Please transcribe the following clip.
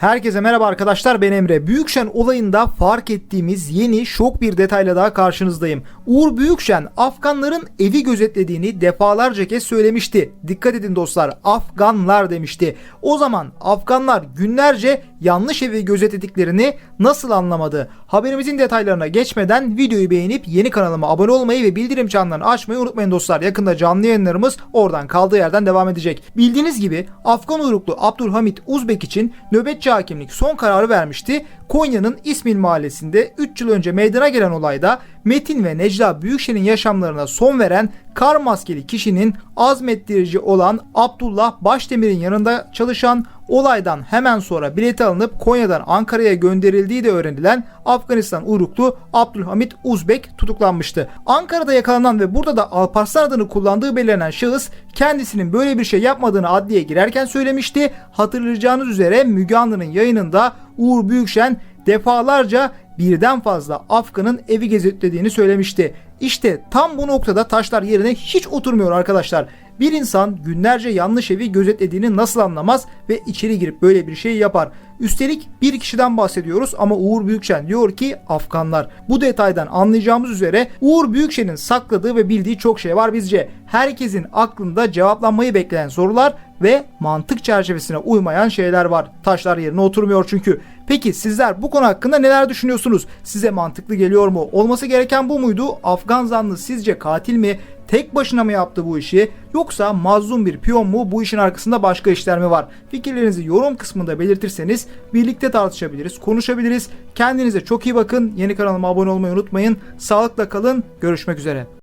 Herkese merhaba arkadaşlar ben Emre. Büyükşen olayında fark ettiğimiz yeni şok bir detayla daha karşınızdayım. Uğur Büyükşen Afganların evi gözetlediğini defalarca kez söylemişti. Dikkat edin dostlar Afganlar demişti. O zaman Afganlar günlerce yanlış evi gözetlediklerini nasıl anlamadı? Haberimizin detaylarına geçmeden videoyu beğenip yeni kanalıma abone olmayı ve bildirim çanlarını açmayı unutmayın dostlar. Yakında canlı yayınlarımız oradan kaldığı yerden devam edecek. Bildiğiniz gibi Afgan uyruklu Abdülhamit Uzbek için nöbetçi hakimlik son kararı vermişti. Konya'nın İsmil mahallesinde 3 yıl önce meydana gelen olayda Metin ve Necla Büyükşen'in yaşamlarına son veren kar maskeli kişinin azmettirici olan Abdullah Başdemir'in yanında çalışan olaydan hemen sonra bileti alınıp Konya'dan Ankara'ya gönderildiği de öğrenilen Afganistan uyruklu Abdülhamit Uzbek tutuklanmıştı. Ankara'da yakalanan ve burada da Alparslan adını kullandığı belirlenen şahıs kendisinin böyle bir şey yapmadığını adliyeye girerken söylemişti. Hatırlayacağınız üzere Müge Anlı'nın yayınında Uğur Büyükşen defalarca birden fazla Afgan'ın evi gözetlediğini söylemişti. İşte tam bu noktada taşlar yerine hiç oturmuyor arkadaşlar. Bir insan günlerce yanlış evi gözetlediğini nasıl anlamaz ve içeri girip böyle bir şey yapar. Üstelik bir kişiden bahsediyoruz ama Uğur Büyükşen diyor ki Afganlar. Bu detaydan anlayacağımız üzere Uğur Büyükşen'in sakladığı ve bildiği çok şey var bizce. Herkesin aklında cevaplanmayı bekleyen sorular ve mantık çerçevesine uymayan şeyler var. Taşlar yerine oturmuyor çünkü. Peki sizler bu konu hakkında neler düşünüyorsunuz? Size mantıklı geliyor mu? Olması gereken bu muydu? Afgan zanlı sizce katil mi? Tek başına mı yaptı bu işi yoksa mazlum bir piyon mu bu işin arkasında başka işler mi var? Fikirlerinizi yorum kısmında belirtirseniz birlikte tartışabiliriz, konuşabiliriz. Kendinize çok iyi bakın. Yeni kanalıma abone olmayı unutmayın. Sağlıkla kalın. Görüşmek üzere.